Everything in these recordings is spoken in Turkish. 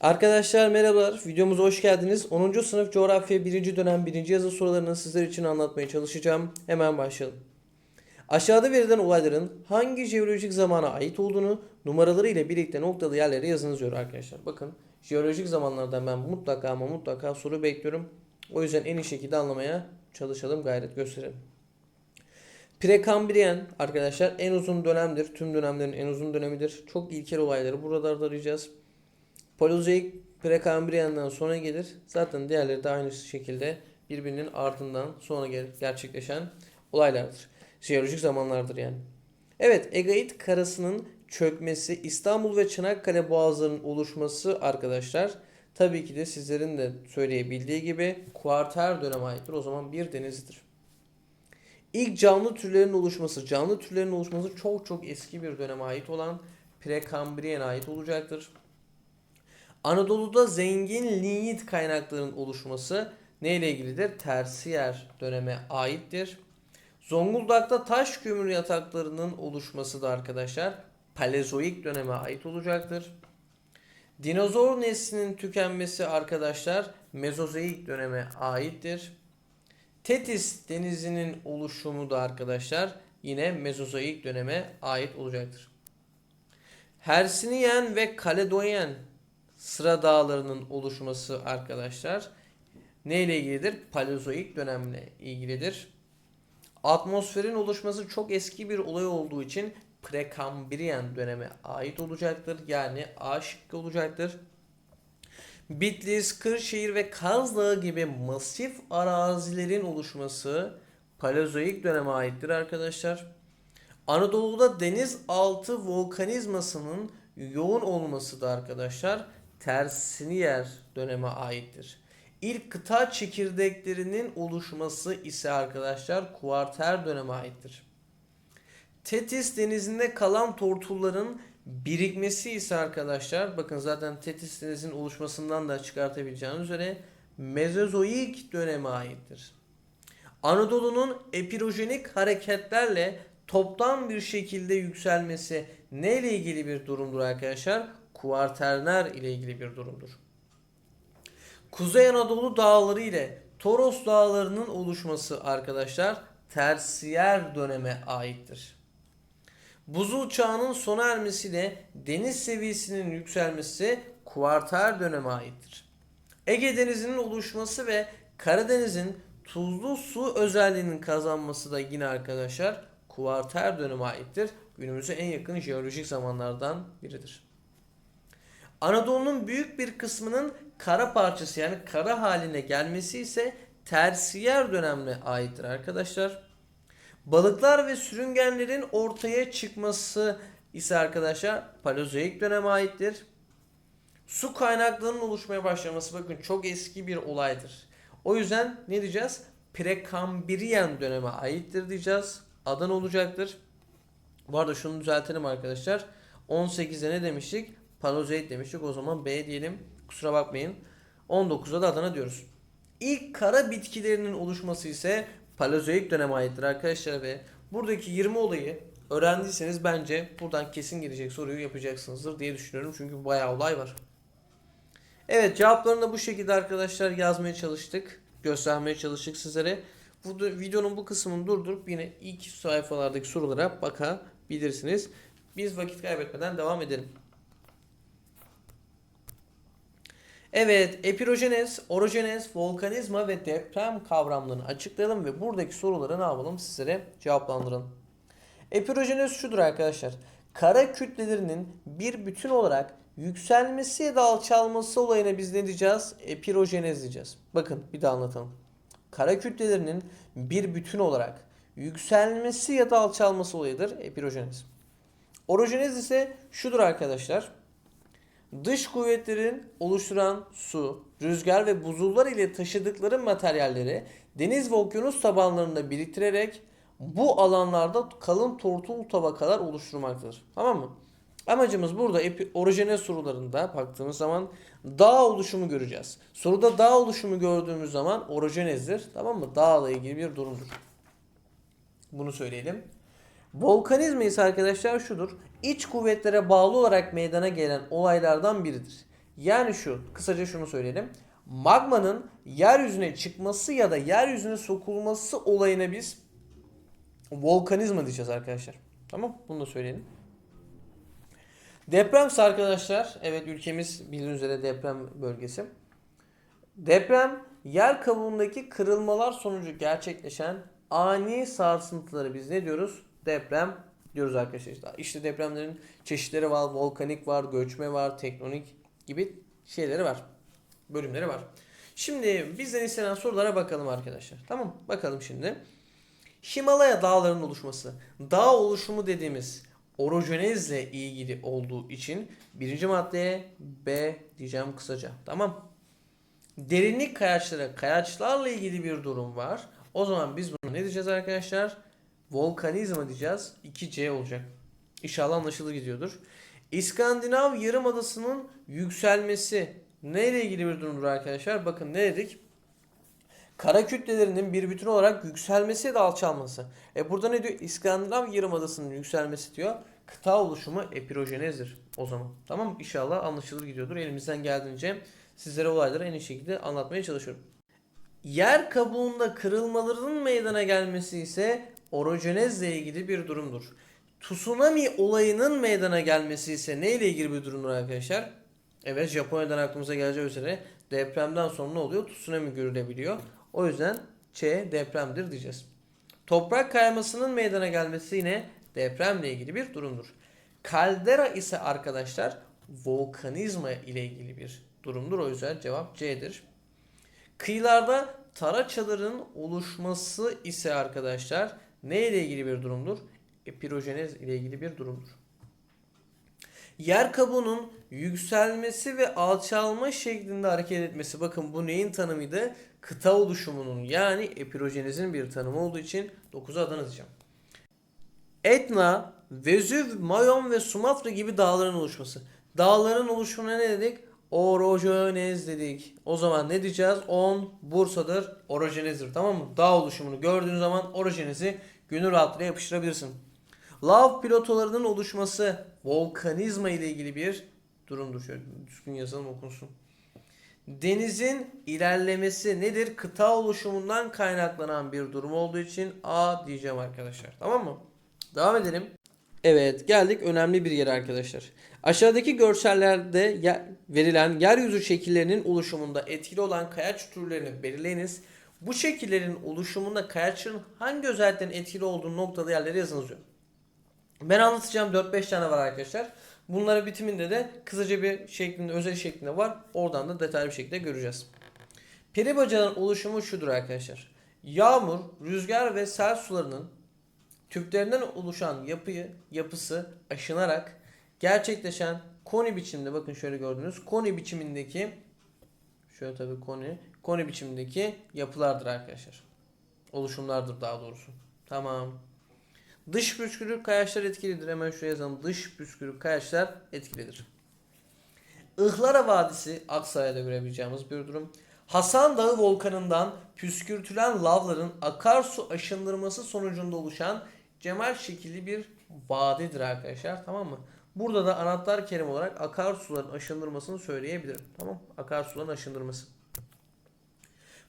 Arkadaşlar merhabalar. Videomuza hoş geldiniz. 10. sınıf coğrafya 1. dönem 1. yazı sorularını sizler için anlatmaya çalışacağım. Hemen başlayalım. Aşağıda verilen olayların hangi jeolojik zamana ait olduğunu numaraları ile birlikte noktalı yerlere yazınız diyor arkadaşlar. Bakın jeolojik zamanlardan ben mutlaka ama mutlaka soru bekliyorum. O yüzden en iyi şekilde anlamaya çalışalım, gayret gösterelim. Prekambriyen arkadaşlar en uzun dönemdir. Tüm dönemlerin en uzun dönemidir. Çok ilkel olayları buralarda arayacağız. Paleozoik Prekambriyen'den sonra gelir. Zaten diğerleri de aynı şekilde birbirinin ardından sonra gerçekleşen olaylardır. Jeolojik zamanlardır yani. Evet, Egait karasının çökmesi, İstanbul ve Çanakkale boğazlarının oluşması arkadaşlar tabii ki de sizlerin de söyleyebildiği gibi kuarter döneme aittir. O zaman bir denizdir. İlk canlı türlerin oluşması, canlı türlerin oluşması çok çok eski bir döneme ait olan Prekambriyen'e ait olacaktır. Anadolu'da zengin lignit kaynaklarının oluşması neyle ilgilidir? Tersiyer döneme aittir. Zonguldak'ta taş kömür yataklarının oluşması da arkadaşlar Palezoik döneme ait olacaktır. Dinozor neslinin tükenmesi arkadaşlar Mezozoik döneme aittir. Tetis denizinin oluşumu da arkadaşlar yine Mezozoik döneme ait olacaktır. Hersiniyen ve Kaledonyen sıra dağlarının oluşması arkadaşlar neyle ilgilidir? Paleozoik dönemle ilgilidir. Atmosferin oluşması çok eski bir olay olduğu için Prekambriyen döneme ait olacaktır. Yani A şıkkı olacaktır. Bitlis, Kırşehir ve Kaz Dağı gibi masif arazilerin oluşması Paleozoik döneme aittir arkadaşlar. Anadolu'da denizaltı volkanizmasının yoğun olması da arkadaşlar tersini yer döneme aittir. İlk kıta çekirdeklerinin oluşması ise arkadaşlar kuarter döneme aittir. Tetis denizinde kalan tortulların birikmesi ise arkadaşlar bakın zaten Tetis denizinin oluşmasından da çıkartabileceğiniz üzere Mezozoik döneme aittir. Anadolu'nun epirojenik hareketlerle toptan bir şekilde yükselmesi neyle ilgili bir durumdur arkadaşlar? Kuarterner ile ilgili bir durumdur. Kuzey Anadolu dağları ile Toros dağlarının oluşması arkadaşlar tersiyer döneme aittir. Buzul çağının sona ermesiyle deniz seviyesinin yükselmesi kuarter döneme aittir. Ege Denizi'nin oluşması ve Karadeniz'in tuzlu su özelliğinin kazanması da yine arkadaşlar kuarter döneme aittir. Günümüze en yakın jeolojik zamanlardan biridir. Anadolu'nun büyük bir kısmının kara parçası yani kara haline gelmesi ise tersiyer dönemine aittir arkadaşlar. Balıklar ve sürüngenlerin ortaya çıkması ise arkadaşlar Paleozoik döneme aittir. Su kaynaklarının oluşmaya başlaması bakın çok eski bir olaydır. O yüzden ne diyeceğiz? Prekambriyen döneme aittir diyeceğiz. Adan olacaktır. Bu arada şunu düzeltelim arkadaşlar. 18'e ne demiştik? Paleozoik demiştik. O zaman B diyelim. Kusura bakmayın. 19'da da Adana diyoruz. İlk kara bitkilerinin oluşması ise Paleozoik döneme aittir arkadaşlar ve buradaki 20 olayı öğrendiyseniz bence buradan kesin gelecek soruyu yapacaksınızdır diye düşünüyorum. Çünkü bayağı olay var. Evet cevaplarını da bu şekilde arkadaşlar yazmaya çalıştık. Göstermeye çalıştık sizlere. Bu videonun bu kısmını durdurup yine ilk sayfalardaki sorulara bakabilirsiniz. Biz vakit kaybetmeden devam edelim. Evet, epirojenez, orojenez, volkanizma ve deprem kavramlarını açıklayalım ve buradaki soruları ne yapalım sizlere cevaplandıralım. Epirojenez şudur arkadaşlar. Kara kütlelerinin bir bütün olarak yükselmesi ya da alçalması olayına biz ne diyeceğiz? Epirojenez diyeceğiz. Bakın bir daha anlatalım. Kara kütlelerinin bir bütün olarak yükselmesi ya da alçalması olayıdır epirojenez. Orojenez ise şudur arkadaşlar. Dış kuvvetlerin oluşturan su, rüzgar ve buzullar ile taşıdıkları materyalleri deniz ve okyanus tabanlarında biriktirerek bu alanlarda kalın tortul tabakalar oluşturmaktadır. Tamam mı? Amacımız burada orijinal sorularında baktığımız zaman dağ oluşumu göreceğiz. Soruda dağ oluşumu gördüğümüz zaman orojenezdir. Tamam mı? Dağla ilgili bir durumdur. Bunu söyleyelim. Volkanizma ise arkadaşlar şudur. İç kuvvetlere bağlı olarak meydana gelen olaylardan biridir. Yani şu, kısaca şunu söyleyelim. Magmanın yeryüzüne çıkması ya da yeryüzüne sokulması olayına biz volkanizma diyeceğiz arkadaşlar. Tamam Bunu da söyleyelim. Depremse arkadaşlar, evet ülkemiz bildiğiniz üzere deprem bölgesi. Deprem yer kabuğundaki kırılmalar sonucu gerçekleşen ani sarsıntıları biz ne diyoruz? Deprem diyoruz arkadaşlar. İşte, işte depremlerin çeşitleri var. Volkanik var, göçme var, tektonik gibi şeyleri var. Bölümleri var. Şimdi bizden istenen sorulara bakalım arkadaşlar. Tamam Bakalım şimdi. Himalaya dağlarının oluşması. Dağ oluşumu dediğimiz orojenezle ilgili olduğu için birinci maddeye B diyeceğim kısaca. Tamam. Derinlik kayaçları, kayaçlarla ilgili bir durum var. O zaman biz bunu ne diyeceğiz arkadaşlar? Volkanizma diyeceğiz. 2C olacak. İnşallah anlaşılır gidiyordur. İskandinav Yarımadası'nın yükselmesi neyle ilgili bir durumdur arkadaşlar? Bakın ne dedik? Kara kütlelerinin bir bütün olarak yükselmesi ya da alçalması. E burada ne diyor? İskandinav Yarımadası'nın yükselmesi diyor. Kıta oluşumu epirojenezdir o zaman. Tamam mı? İnşallah anlaşılır gidiyordur. Elimizden geldiğince sizlere olayları en iyi şekilde anlatmaya çalışıyorum. Yer kabuğunda kırılmaların meydana gelmesi ise orojenezle ilgili bir durumdur. Tsunami olayının meydana gelmesi ise neyle ilgili bir durumdur arkadaşlar? Evet Japonya'dan aklımıza geleceği üzere depremden sonra ne oluyor? Tsunami görülebiliyor. O yüzden Ç depremdir diyeceğiz. Toprak kaymasının meydana gelmesi yine depremle ilgili bir durumdur. Kaldera ise arkadaşlar volkanizma ile ilgili bir durumdur. O yüzden cevap C'dir. Kıyılarda taraçaların oluşması ise arkadaşlar ne ile ilgili bir durumdur? Epirojenez ile ilgili bir durumdur. Yer kabuğunun yükselmesi ve alçalma şeklinde hareket etmesi. Bakın bu neyin tanımıydı? Kıta oluşumunun yani epirojenezin bir tanımı olduğu için 9'a Adana diyeceğim. Etna, Vezüv, Mayon ve Sumatra gibi dağların oluşması. Dağların oluşumuna ne dedik? Orojenez dedik. O zaman ne diyeceğiz? 10 Bursa'dır, orojenezdir. Tamam mı? Dağ oluşumunu gördüğün zaman orojenezi gönül rahatlığıyla yapıştırabilirsin. Lav pilotolarının oluşması volkanizma ile ilgili bir durumdur. Şöyle düzgün yazalım okunsun. Denizin ilerlemesi nedir? Kıta oluşumundan kaynaklanan bir durum olduğu için A diyeceğim arkadaşlar. Tamam mı? Devam edelim. Evet geldik önemli bir yere arkadaşlar. Aşağıdaki görsellerde verilen yeryüzü şekillerinin oluşumunda etkili olan kayaç türlerini belirleyiniz. Bu şekillerin oluşumunda kayaçların hangi özelliklerin etkili olduğu noktada yerlere yazınız diyor. Ben anlatacağım 4-5 tane var arkadaşlar. Bunları bitiminde de kısaca bir şeklinde, özel şeklinde var. Oradan da detaylı bir şekilde göreceğiz. Peri bacaların oluşumu şudur arkadaşlar. Yağmur, rüzgar ve sel sularının tüplerinden oluşan yapıyı, yapısı aşınarak gerçekleşen koni biçiminde bakın şöyle gördünüz. Koni biçimindeki şöyle tabii koni, koni biçimindeki yapılardır arkadaşlar. Oluşumlardır daha doğrusu. Tamam. Dış püskürük kayaçlar etkilidir. Hemen şuraya yazalım. Dış püskürük kayaçlar etkilidir. Ihlara Vadisi Aksaray'da görebileceğimiz bir durum. Hasan Dağı volkanından püskürtülen lavların akarsu aşındırması sonucunda oluşan cemal şekilli bir vadidir arkadaşlar. Tamam mı? Burada da anahtar kelime olarak akarsuların aşındırmasını söyleyebilirim. Tamam Akarsuların aşındırması.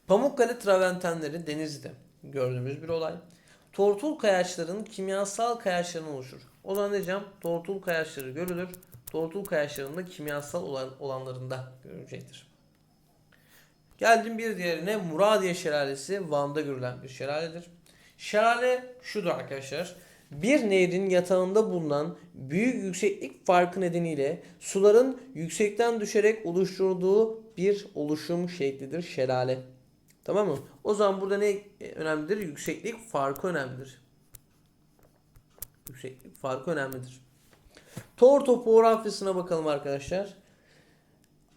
Pamukkale travertenleri Denizli'de gördüğümüz bir olay. Tortul kayaçların kimyasal kayaçlarından oluşur. O zaman diyeceğim? Tortul kayaçları görülür. Tortul kayaçlarında kimyasal olan, olanlarında görülecektir. Geldim bir diğerine Muradiye Şelalesi Van'da görülen bir şelaledir. Şelale şudur arkadaşlar. Bir nehrin yatağında bulunan büyük yükseklik farkı nedeniyle suların yüksekten düşerek oluşturduğu bir oluşum şeklidir şelale. Tamam mı? O zaman burada ne önemlidir? Yükseklik farkı önemlidir. Yükseklik farkı önemlidir. Tor topografyasına bakalım arkadaşlar.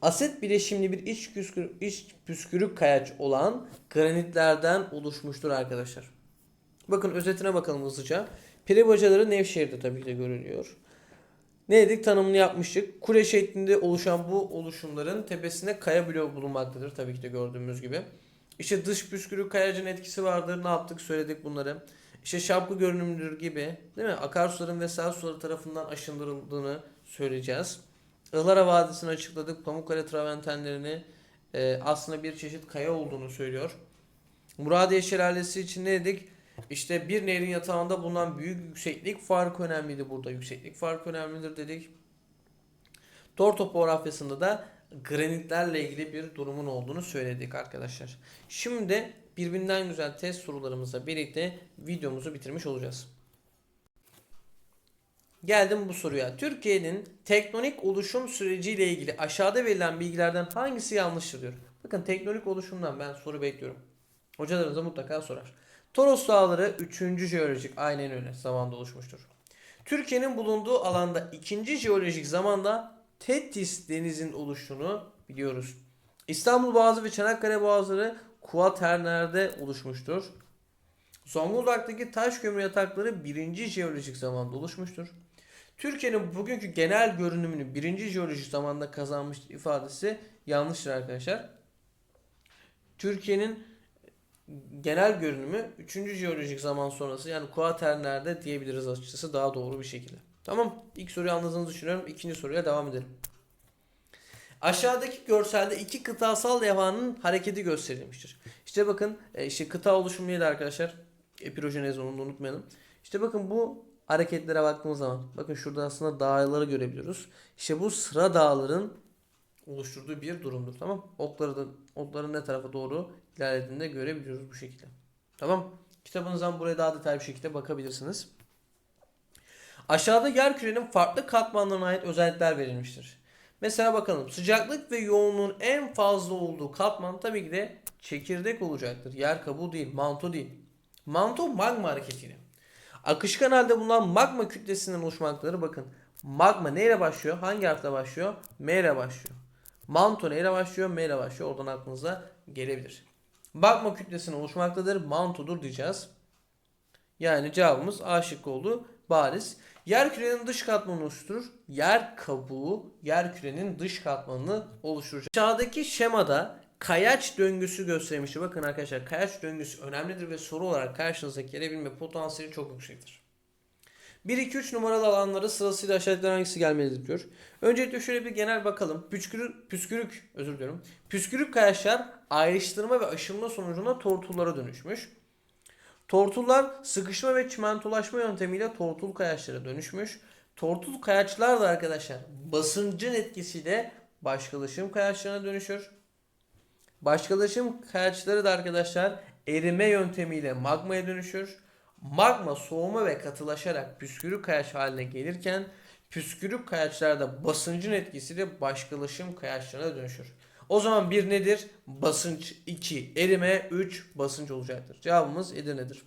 Aset bileşimli bir iç püskürük, iç püskürük kayaç olan granitlerden oluşmuştur arkadaşlar. Bakın özetine bakalım hızlıca. Pire bacaları Nevşehir'de tabii ki de görülüyor. Ne dedik? Tanımını yapmıştık. Kule şeklinde oluşan bu oluşumların tepesinde kaya bloğu bulunmaktadır. Tabii ki de gördüğümüz gibi. İşte dış püskürük kayacın etkisi vardır. Ne yaptık? Söyledik bunları. İşte şapkı görünümlüdür gibi. Değil mi? Akarsuların ve sel suları tarafından aşındırıldığını söyleyeceğiz. Ihlara Vadisi'ni açıkladık. Pamukkale travertenlerini e, aslında bir çeşit kaya olduğunu söylüyor. Muradiye Şelalesi için ne dedik? İşte bir nehrin yatağında bulunan büyük yükseklik farkı önemliydi burada. Yükseklik farkı önemlidir dedik. Tor topografyasında da granitlerle ilgili bir durumun olduğunu söyledik arkadaşlar. Şimdi birbirinden güzel test sorularımızla birlikte videomuzu bitirmiş olacağız. Geldim bu soruya. Türkiye'nin tektonik oluşum süreciyle ilgili aşağıda verilen bilgilerden hangisi yanlıştır diyor. Bakın tektonik oluşumdan ben soru bekliyorum. Hocalarınız da mutlaka sorar. Toros Dağları 3. jeolojik aynen öyle zamanda oluşmuştur. Türkiye'nin bulunduğu alanda ikinci jeolojik zamanda Tetis denizin oluştuğunu biliyoruz. İstanbul Boğazı ve Çanakkale Boğazları kuaternerde oluşmuştur. Zonguldak'taki taş kömür yatakları birinci jeolojik zamanda oluşmuştur. Türkiye'nin bugünkü genel görünümünü birinci jeolojik zamanda kazanmış ifadesi yanlıştır arkadaşlar. Türkiye'nin genel görünümü 3. jeolojik zaman sonrası yani kuaternerde diyebiliriz açıkçası daha doğru bir şekilde. Tamam. İlk soruyu anladığınızı düşünüyorum. İkinci soruya devam edelim. Aşağıdaki görselde iki kıtasal levhanın hareketi gösterilmiştir. İşte bakın e, işte kıta oluşumu neydi arkadaşlar? Epirojenez onu da unutmayalım. İşte bakın bu hareketlere baktığımız zaman bakın şurada aslında dağları görebiliyoruz. İşte bu sıra dağların oluşturduğu bir durumdur. Tamam? Okları da okların ne tarafa doğru ilerlediğini de görebiliyoruz bu şekilde. Tamam? Kitabınızdan buraya daha detaylı bir şekilde bakabilirsiniz. Aşağıda yer kürenin farklı katmanlarına ait özellikler verilmiştir. Mesela bakalım sıcaklık ve yoğunluğun en fazla olduğu katman tabii ki de çekirdek olacaktır. Yer kabuğu değil, manto değil. Manto magma hareketiyle. Akışkan halde bulunan magma kütlesinden oluşmaktadır. Bakın magma neyle başlıyor? Hangi harfle başlıyor? M ile başlıyor. Manto neyle başlıyor? M ile başlıyor. Oradan aklınıza gelebilir. Magma kütlesinden oluşmaktadır. Mantodur diyeceğiz. Yani cevabımız A şıkkı oldu. Bariz. Yer kürenin dış katmanını oluşturur. Yer kabuğu yer kürenin dış katmanını oluşturur. Aşağıdaki şemada kayaç döngüsü göstermiştir. Bakın arkadaşlar kayaç döngüsü önemlidir ve soru olarak karşınıza gelebilme potansiyeli çok yüksektir. 1, 2, 3 numaralı alanları sırasıyla aşağıdakilerden hangisi gelmelidir diyor. Öncelikle şöyle bir genel bakalım. Püskürük, püskürük özür diliyorum. Püskürük kayaçlar ayrıştırma ve aşınma sonucunda tortullara dönüşmüş. Tortullar sıkışma ve çimentolaşma yöntemiyle tortul kayaçlara dönüşmüş. Tortul kayaçlar da arkadaşlar basıncın etkisiyle başkalaşım kayaçlarına dönüşür. Başkalaşım kayaçları da arkadaşlar erime yöntemiyle magmaya dönüşür. Magma soğuma ve katılaşarak püskürük kayaç haline gelirken püskürük kayaçlar da basıncın etkisiyle başkalaşım kayaçlarına dönüşür. O zaman bir nedir? Basınç 2. Erime 3 basınç olacaktır. Cevabımız Edirne'dir.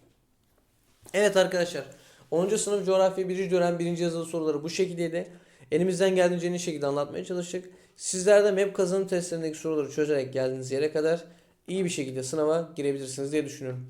Evet arkadaşlar. 10. sınıf coğrafya 1. dönem 1. yazılı soruları bu şekildeydi. Elimizden geldiğince en iyi şekilde anlatmaya çalıştık. Sizler de MEP kazanım testlerindeki soruları çözerek geldiğiniz yere kadar iyi bir şekilde sınava girebilirsiniz diye düşünüyorum.